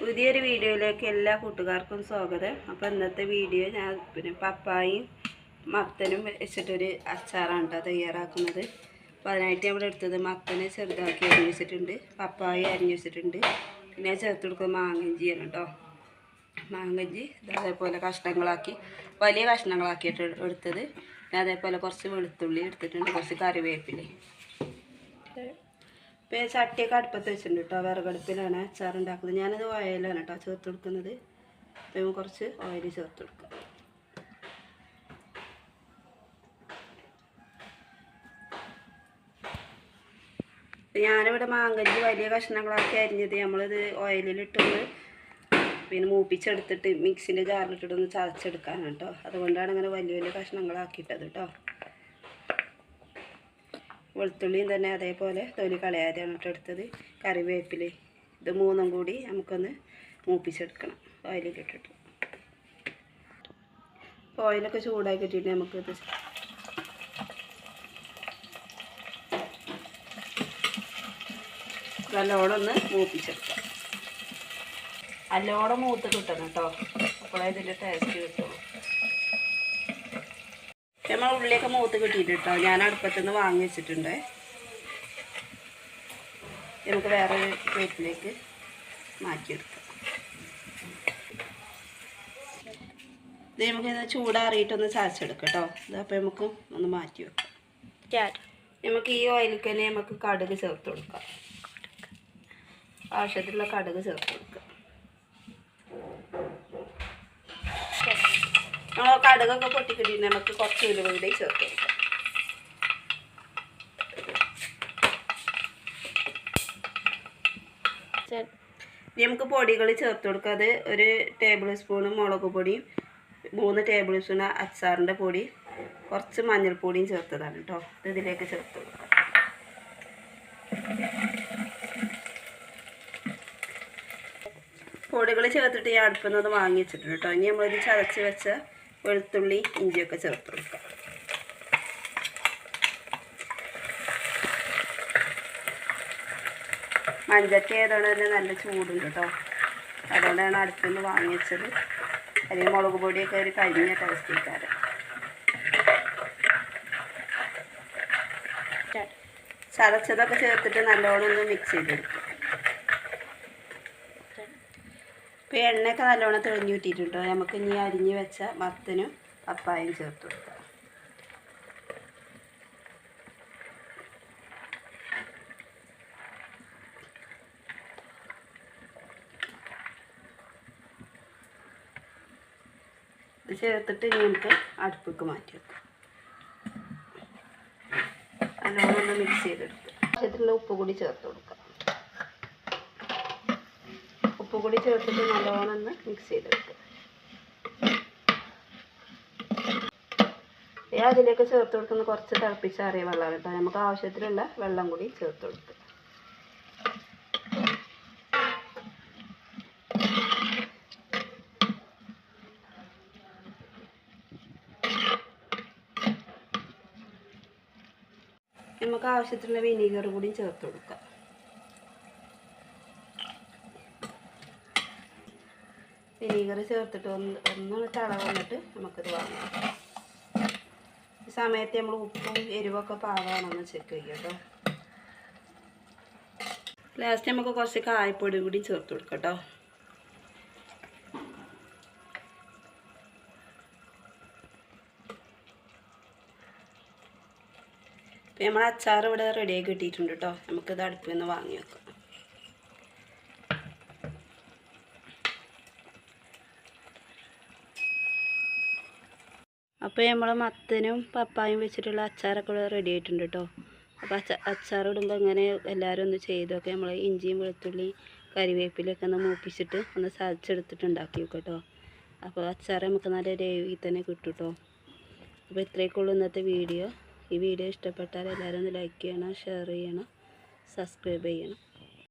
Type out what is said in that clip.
പുതിയൊരു വീഡിയോയിലേക്ക് എല്ലാ കൂട്ടുകാർക്കും സ്വാഗതം. അപ്പോൾ ഇന്നത്തെ വീഡിയോ ഞാൻ പിന്നെ പപ്പായും മത്തനും വെച്ചിട്ടൊരു അച്ചാറാണ് കേട്ടോ തയ്യാറാക്കുന്നത്. അപ്പോൾ അതിനായിട്ട് ഇവിടെ എടുത്തത് മത്തനെ ചെറുതാക്കി അരിഞ്ഞ് വെച്ചിട്ടുണ്ട് പപ്പായ അരിഞ്ഞ് വെച്ചിട്ടുണ്ട്. പിന്നെ ചേർത്ത് കൊടുക്കുന്നത് മാങ്ങഞ്ചിയാണ് കേട്ടോ. മാങ്ങഞ്ചി അതേപോലെ കഷ്ണങ്ങളാക്കി വലിയ കഷ്ണങ്ങളാക്കിയിട്ട് എടുത്തത്. പിന്നെ അതേപോലെ കുറച്ച് വെളുത്തുള്ളി എടുത്തിട്ടുണ്ട് കുറച്ച് കറിവേപ്പില. ഇപ്പോൾ ചട്ടിയൊക്കെ അടുപ്പത്ത് വെച്ചിട്ടുണ്ട് കേട്ടോ വിറകടുപ്പിലാണ് അച്ചാർ ഉണ്ടാക്കുന്നത് ഞാനത് ഓയിലാണ് കേട്ടോ ചേർത്ത് കൊടുക്കുന്നത്. അപ്പം കുറച്ച് ഓയിൽ ചേർത്ത് കൊടുക്കും. ഇപ്പം ഞാനിവിടെ മാങ്കഞ്ചി വലിയ കഷ്ണങ്ങളാക്കി അരിഞ്ഞത് നമ്മളിത് ഓയിലിലിട്ടൊന്ന് പിന്നെ മൂപ്പിച്ചെടുത്തിട്ട് മിക്സിന്റെ ജാറിലിട്ടിട്ടൊന്ന് ചതച്ചെടുക്കാനാണ് കേട്ടോ അതുകൊണ്ടാണ് അങ്ങനെ വലിയ വലിയ കഷ്ണങ്ങളാക്കിയിട്ടത് കേട്ടോ വെളുത്തുള്ളിയും തന്നെ അതേപോലെ തൊലി കളയാതെയാണ് കേട്ടോ എടുത്തത് കറിവേപ്പില. ഇത് മൂന്നും കൂടി നമുക്കൊന്ന് മൂപ്പിച്ചെടുക്കണം. ഓയിലിട്ടിട്ട് അപ്പോൾ ഓയിലൊക്കെ ചൂടാക്കി ഇട്ടിട്ട് നമുക്ക് നല്ലോണം ഒന്ന് മൂപ്പിച്ചെടുക്കാം. നല്ലോണം മൂത്ത് കിട്ടണം കേട്ടോ അപ്പോഴേ ഇതിന്റെ ടേസ്റ്റ് കിട്ടുള്ളൂ നമ്മൾ ഉള്ളിയൊക്കെ മൂത്ത് കിട്ടിയിട്ട് കേട്ടോ. ഞാൻ അടുപ്പത്തുനിന്ന് വാങ്ങി വെച്ചിട്ടുണ്ട്. നമുക്ക് വേറെ പ്ലേറ്റിലേക്ക് മാറ്റിയെടുക്കാം. ഇത് നമുക്ക് ഇത് ചൂടാറിയിട്ടൊന്ന് ചാച്ചെടുക്കാം കേട്ടോ. ഇതപ്പോൾ നമുക്ക് ഒന്ന് മാറ്റി വെക്കാം. നമുക്ക് ഈ ഓയിലിൽ തന്നെ നമുക്ക് കടുക് ചേർത്ത് കൊടുക്കാം. ആവശ്യത്തിലുള്ള കടുക് ചേർത്ത് കൊടുക്കുക നമ്മൾ കടുകൊക്കെ പൊട്ടിക്കിട്ടി നമുക്ക് കുറച്ച് ഉലുവ കൂടി ചേർത്ത് കൊടുക്കാം. ഇനി നമുക്ക് പൊടികൾ ചേർത്ത് കൊടുക്കുക അത് ഒരു ടേബിൾ സ്പൂൺ മുളക് പൊടിയും മൂന്ന് ടേബിൾ സ്പൂൺ അച്ചാറിന്റെ പൊടി കുറച്ച് മഞ്ഞൾപ്പൊടിയും ചേർത്തതാണ് കേട്ടോ. ഇത് ഇതിലേക്ക് ചേർത്ത് കൊടുക്കാം. പൊടികൾ ചേർത്തിട്ട് ഈ അടുപ്പിൽ നിന്ന് വാങ്ങി വെച്ചിട്ടുണ്ട് കേട്ടോ. ഇനി നമ്മളിത് ചതച്ച് വെച്ച വെളുത്തുള്ളി ഇഞ്ചിയൊക്കെ ചേർത്ത് കൊടുക്കാം. മഞ്ചട്ടി ആയതുകൊണ്ട് തന്നെ നല്ല ചൂടുണ്ട് കേട്ടോ അതുകൊണ്ടാണ് അടുത്തു നിന്ന് വാങ്ങിച്ചത്. അല്ലെങ്കിൽ മുളക് പൊടിയൊക്കെ ഒരു കരിഞ്ഞ ടേസ്റ്റ് കിട്ടാറ് ചതച്ചതൊക്കെ ചേർത്തിട്ട് നല്ലോണം ഒന്ന് മിക്സ് ചെയ്തെടുക്കും. ഇപ്പോൾ എണ്ണയൊക്കെ നല്ലോണം തെളിഞ്ഞു കിട്ടിയിട്ടുണ്ടോ. നമുക്ക് ഇനി അരിഞ്ഞ് വെച്ച മത്തനും പപ്പായും ചേർത്ത് കൊടുക്കാം. ചേർത്തിട്ട് ഇനി നമുക്ക് അടുപ്പിക്ക് മാറ്റി വെക്കാം. നല്ലോണം മിക്സ് ചെയ്തെടുക്കുക ആവശ്യത്തിനുള്ള ഉപ്പ് കൂടി ചേർത്ത് കൊടുക്കാം. ഉപ്പ് കൂടി ചേർത്തിട്ട് നല്ലോണം ഒന്ന് മിക്സ് ചെയ്തെടുക്കുക. ഇനി അതിലേക്ക് ചേർത്ത് കൊടുക്കുന്ന കുറച്ച് തിളപ്പിച്ചാറിയ വെള്ളം കേട്ടോ. നമുക്ക് ആവശ്യത്തിലുള്ള വെള്ളം കൂടി ചേർത്ത് കൊടുക്കുക. നമുക്ക് ആവശ്യത്തിനുള്ള വിനീഗർ കൂടി ചേർത്ത് കൊടുക്കാം. വിനീഗർ ചേർത്തിട്ട് ഒന്ന് ഒന്ന് തള വന്നിട്ട് നമുക്കിത് വാങ്ങാം. ഈ സമയത്ത് നമ്മൾ ഉപ്പും എരിവൊക്കെ പാകമാണെന്ന് ചെക്ക് ചെയ്യുക കേട്ടോ. ലാസ്റ്റ് നമുക്ക് കുറച്ച് കായപ്പൊടി കൂടി ചേർത്ത് കൊടുക്കാം കേട്ടോ. നമ്മൾ അച്ചാർ ഇവിടെ റെഡിയായി കിട്ടിയിട്ടുണ്ട് കേട്ടോ. നമുക്കിത് അടുപ്പിൽ നിന്ന് വാങ്ങി വെക്കാം. അപ്പോൾ നമ്മൾ മത്തനും പപ്പായും വെച്ചിട്ടുള്ള അച്ചാറൊക്കെ ഇവിടെ റെഡി ആയിട്ടുണ്ട് കേട്ടോ അപ്പോൾ അച്ച അച്ചാർ ഇടുമ്പോൾ ഇങ്ങനെ എല്ലാവരും ഒന്ന് ചെയ്തൊക്കെ നമ്മൾ ഇഞ്ചിയും വെളുത്തുള്ളി കരിവേപ്പിലൊക്കെ ഒന്ന് മൂപ്പിച്ചിട്ട് ഒന്ന് സാധിച്ചെടുത്തിട്ട് ഉണ്ടാക്കി വെക്കും കേട്ടോ അപ്പോൾ അച്ചാർ നമുക്ക് നല്ല രവി തന്നെ കിട്ടും കേട്ടോ അപ്പോൾ ഇത്രയൊക്കെയുള്ളൂ ഇന്നത്തെ വീഡിയോ. ഈ വീഡിയോ ഇഷ്ടപ്പെട്ടാൽ എല്ലാവരും ഒന്ന് ലൈക്ക് ചെയ്യണം ഷെയർ ചെയ്യണം സബ്സ്ക്രൈബ് ചെയ്യണം.